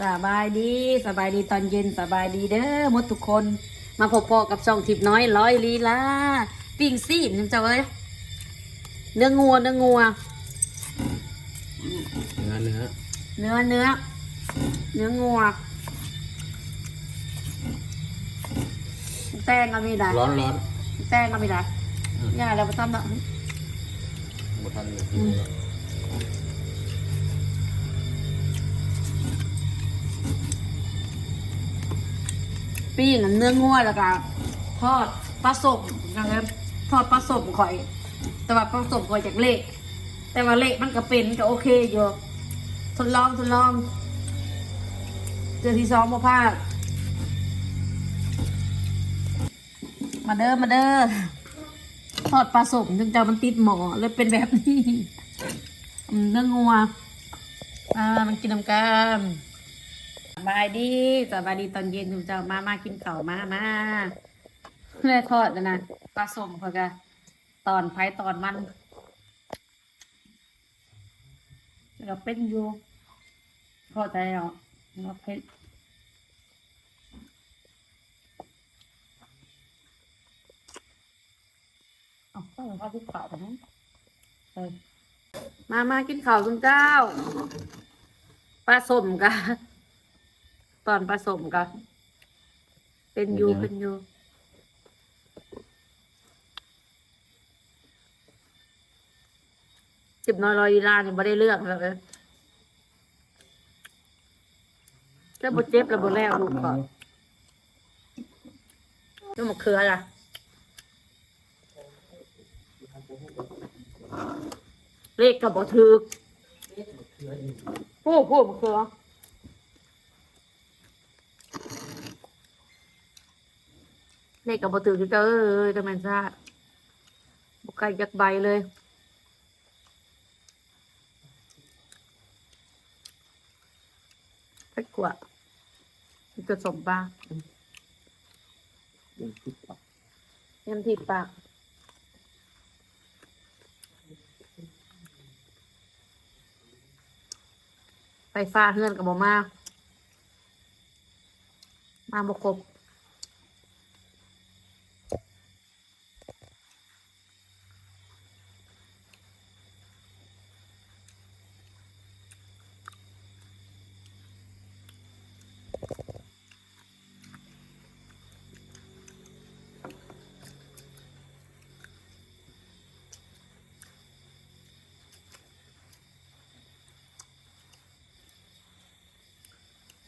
สบายดีสบายดีตอนเย็นสบายดีเด้อหมดทุกคนมาพบๆกับช่องทิพย์น้อยร้อยลีลาปิ้งซีนเจ้าเอ้ยเนื้องัวเนื้องัว เนื้อเนื้อเนื้อเนื้อเนื้องัวแตงก็มีได้ร้อนร้อนแตงก็มีได้ง่ายแล้วมาทำเนาะหมดทันเลย ปิ้งเนื้องัวแล้วก็ทอดปลาสมนะครับทอดปลาสมข่อย แต่ว่าปลาสมข่อยจากเละแต่ว่าเละมันก็เป็นก็โอเคอยู่ทดลองทดลองเจอที่สองมาพลาดมาเด้อมาเด้อทอดปลาสมจนเจ้ามันติดหมอเลยเป็นแบบนี้เนื้องัวอ่ามันกินน้ำกัน บายดีสบายดีตอนเย็นคุณเจ้ามามากินข้าวมามาแม่ทอดนะนะปลาสมเขาก็ตอนไผ่ตอนมันเราเป็นอยู่พอใจเหรอเราเป็นเอาต้องข้าวที่ขาวนะเออมามากินข้าวคุณเจ้าปลาสมกะ ตอนผสมกะเป็นอยูเป็นอยูจิบน้อยรอยลีลาเนี่ยไม่ได้เลือกเลยก็บดเจ็บแล้วบดแล้วลูกก่อนนี่มะเขือล่ะเลขกับบถือกผู้ผู้มะเขือ เลขกับบถือคือเจ้าเอ้ยกำลังซาบกไก่ยักใบเลยเพชรกว่าจะสมบ้างเต็มที่ปากไฟฟ้าเฮือนกับบมา มาบกครบ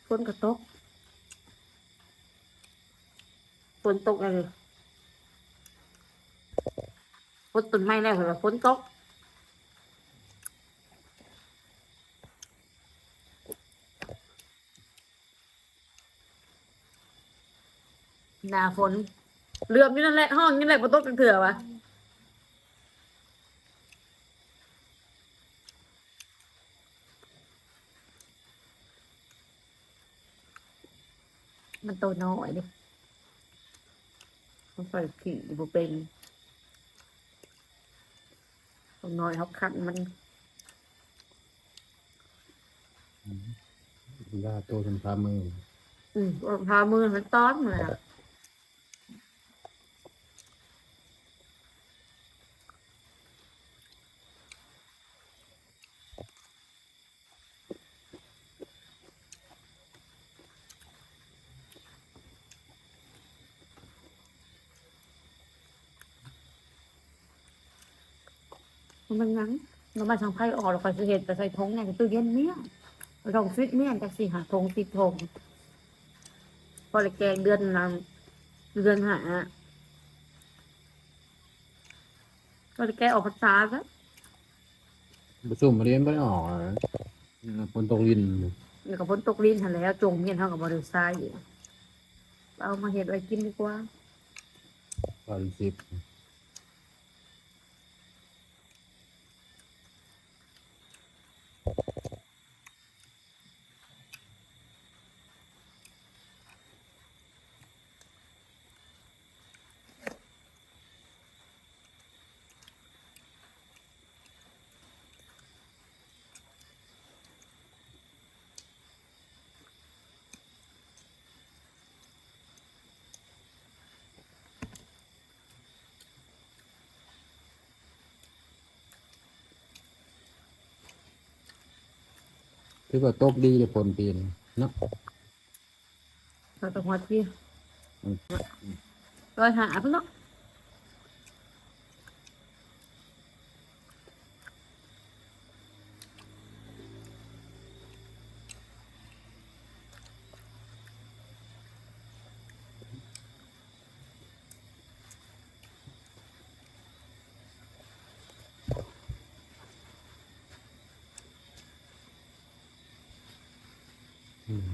ฝนก็ตกฝนตกอะไรฝนต้นไม้แล้วเหรอฝนตกหนาฝนเรือมอยู่นั่นแหละห้องนี่แหละฝนตกจังเถื่อวะ มันโตน้อยดิมันใส่ขี่บุเป็นตัวน้อยเขาขันมันยาตัวจนพามือ อืมพามือมันต้อนเลยอะ มันงั้นเรามาทางไพ่ออกเราไปสิเห็นแต่ใส่ทงเนี่ยตู้เย็นเมี่ยงเราต้องฟิตเมี่ยงจากสี่หาทงสิบทงพอเลยแกงเดือนนำเดือนหาก็เลยแกงออกภาษาซะประชุมเรียนไม่ได้ออกคนตกลินเดี๋ยวกับพ้นตกลิ้นทันแล้วจงเมียนเท่ากับบริษัทอยู่เอามาเห็ดไว้กินดีกว่าตอนสิบ คือว่าตกดีเลยผลปีนเนาะเราต้องวัดที่อืมร้อยหาเพิ่งเนาะ อืม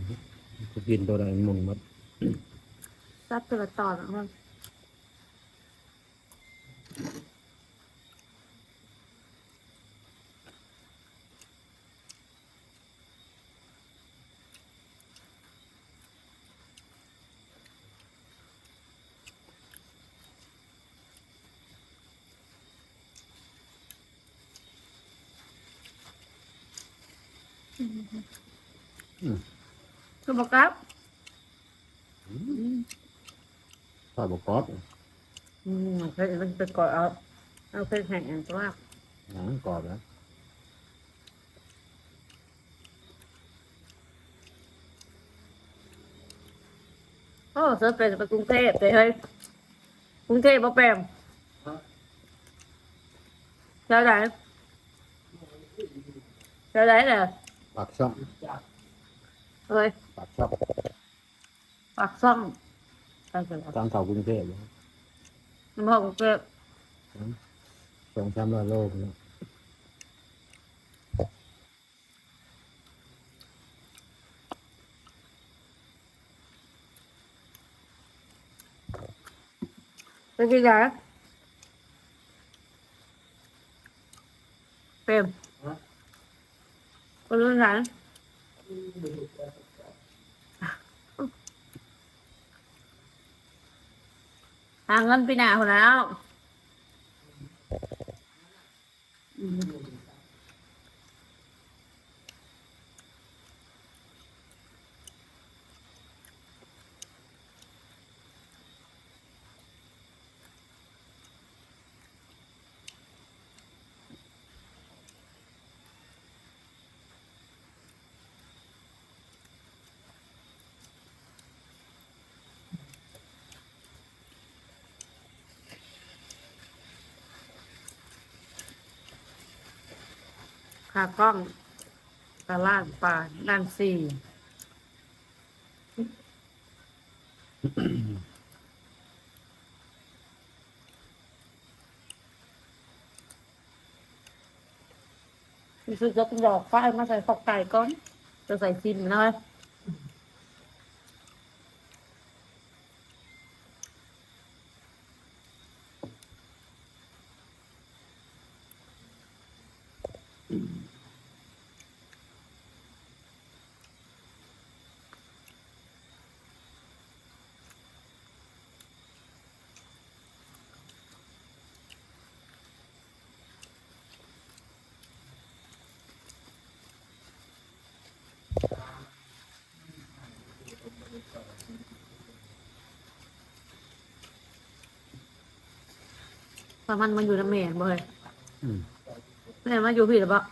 จะ กินตัวใดหมุนหมดซับตัวละตอนอะมันอืม คือบอกครับทอดบกกรอบอืมเคยมันเป็นก่อนเอาเอาเป็นแห่งอันว่าหนังกรอบแล้วโอ้เสือเป็นไปกรุงเทพเลยเฮ้ยกรุงเทพบ่แปมเจ้าไหนเจ้าไหนเนี่ยปากช่อง เฮ้ยปากช่องปากซ่องไปเถอะตามเขากรุงเทพเลยน้ำพ่อกรุงเทพสองสามร้อยโลเนาะไปที่ไหนเปรมไปที่ไหน หาเงินไปหนาคนแล้ว อืมขากล้องตะล่าดป่าด้านสี่รู้สึกจะเป็นดอกไฟมาใส่ฟอกไก่ก่อน จะใส่ซิมหน่อย พอมันมาอยู่ในเมนบ่เลยอืม แม่มาอยู่ผิดหรือเปล่า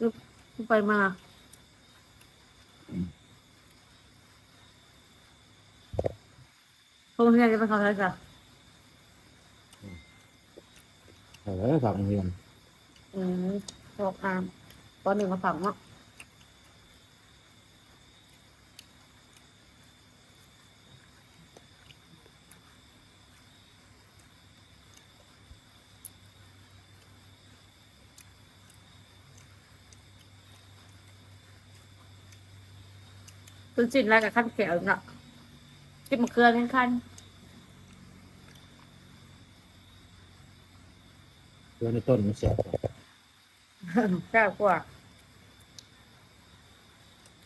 ลุกไปมา โรงเรียนจะเป็นเขาใช่จ้ะแต่แล้วฝากโรงเรียนอืมบอกอามตอนหนึ่งมาฝังเนาะ คุณจินแล้วกับขั้นแก้วเนาะกินมะเขือขั้นขั้นเพื่อในต้นมันเสียบแก้วกว่า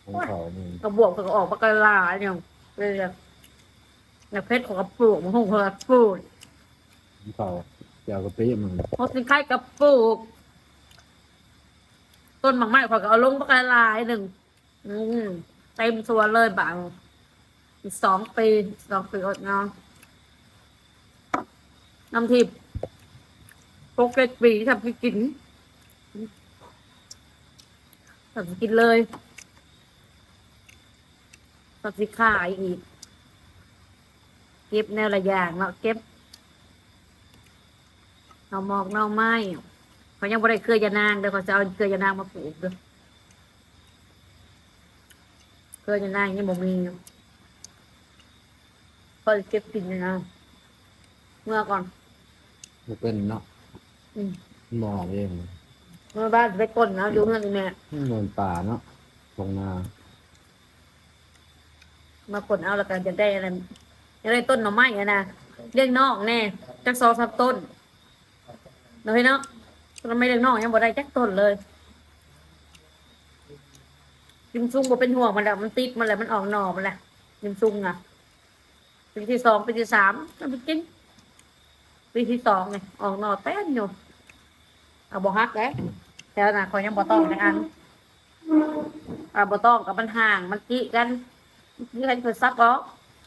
ของเขานี่กระบวกก็ออกปากกาลาเนี่ยเลยเนี่ยเพชรของกระปุกมันหงกระปุกของเขาเจ้ากระปี้มันเพราะสินค้ายกระปุกต้นหมากไม้ขอยก็เอาลงปากกาลาหนึ่งอืม เต็มตัวเลยบางอีกสองปีสองปีอดเนาะน้ำทิพย์โปเกตปีทำให้กินสับสิกินเลยสับสิขายอีก เก็บแนวละอย่างเนาะเก็บเอาหมอกเนาไม้เขายังบ่ได้เคยยานางเดี๋ยวเขาจะเอาเคยยานางมาปลูกเด้อ เคยยานางยังบ่มีก็เก็บกินนะเมื่อก่อนมันเป็นเนาะอืมหมอกเองเมื่อบ้านไปก้นนะอยู่เงินนี่แม่เงินป่าเนาะตรงนามาก้นเอาแล้วกันจะได้อะไรจะได้ต้นหน่อไม้อะนะเลี้ยงนอกแน่จักสองสามต้นเนาะพี่เนาะเราไม่เลี้ยงนอกยังบ่ได้จักต้นเลย ยิมซุงบ่เป็นห่วงมันแล้วมันติดมันแล้วมันออกหน่อมันแหละยิมซุงอะปีที่สองปีที่สามมันไปกินปีที่สองเนี่ยออกหน่อแต้นอยู่เอาบ่ฮักแล้วแต่น่ะคอยยังบ่ต้องนะอันอ่าบ่ต้องกับมันห่างมันกี้กันกี้กันคือซักออก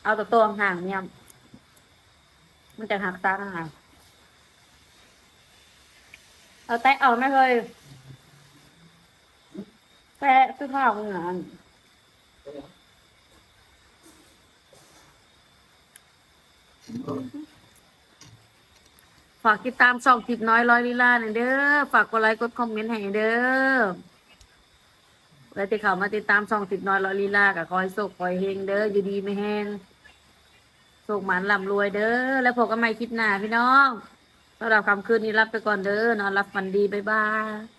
เอาแต่ตัวห่างเนี่ยมันจะหักตาห่างเอาแตะเอาไม่เคย แตะซื้อข้าวมึงอะฝากติดตามช่องทิพย์น้อยร้อยลีลาหน่อยเด้อ ฝากกดไลค์กดคอมเมนต์ให้เด้อแล้วที่เขามาติดตามช่องติดน้อยลอยลีลากับคอยสุกคอยเฮงเด้ออยู่ดีไม่แห้งสุกหมันลำรวยเด้อ แล้วพบกันใหม่คลิปหน้าพี่น้องสำหรับคำคืนนี้รับไปก่อนเด้อนอนรับฝันดีบ๊ายบาย